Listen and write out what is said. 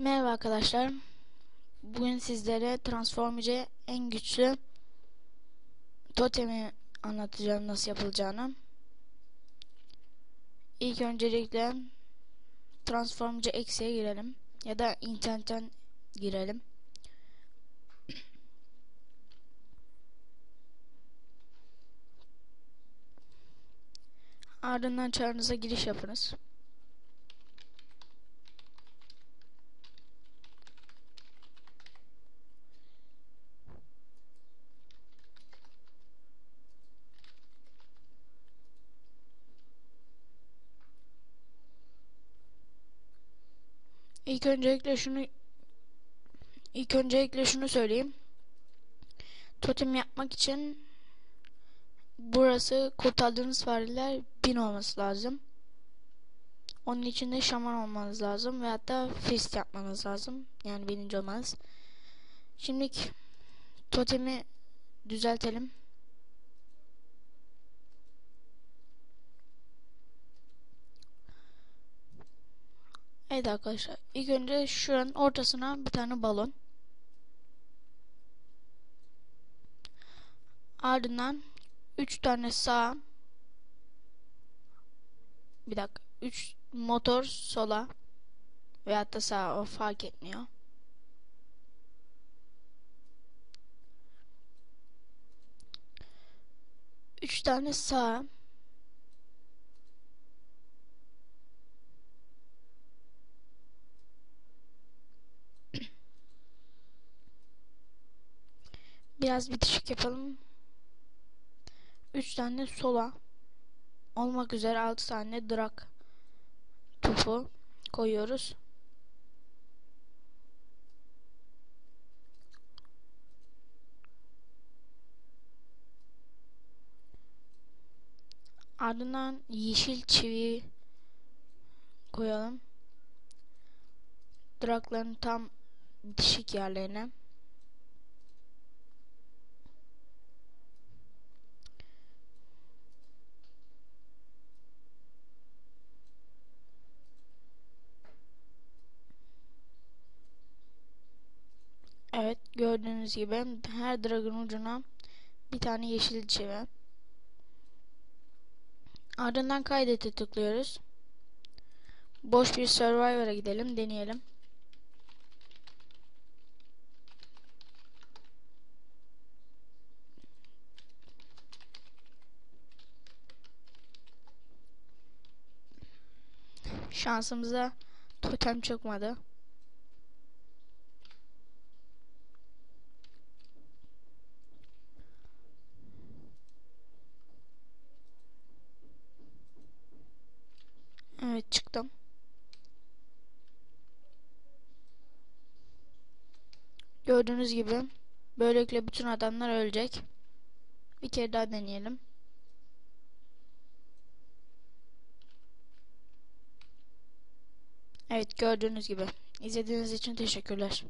Merhaba arkadaşlar. Bugün sizlere Transformice en güçlü totemi anlatacağım nasıl yapılacağını. İlk öncelikle Transformice X'e girelim ya da internetten girelim. Ardından çağrınıza giriş yapınız. İlk öncelikle şunu ilk öncelikle şunu söyleyeyim. Totem yapmak için burası kurtardığınız fareler bin olması lazım. Onun için de şaman olmanız lazım ve hatta fist yapmanız lazım. Yani bininci olmanız. Şimdi totemi düzeltelim. Evet arkadaşlar ilk önce şuranın ortasına bir tane balon. Ardından 3 tane sağ bir dakika 3 motor sola veyahut da sağa o fark etmiyor. Üç tane sağ Biraz bitişik yapalım. 3 tane sola olmak üzere 6 tane drag topu koyuyoruz. Ardından yeşil çivi koyalım. Drakların tam bitişik yerlerine. Evet gördüğünüz gibi her dragon ucuna bir tane yeşil çivi. Ardından kaydete tıklıyoruz. Boş bir Survivor'a gidelim deneyelim. Şansımıza totem çıkmadı. Evet çıktım. Gördüğünüz gibi böylelikle bütün adamlar ölecek. Bir kere daha deneyelim. Evet gördüğünüz gibi. İzlediğiniz için teşekkürler.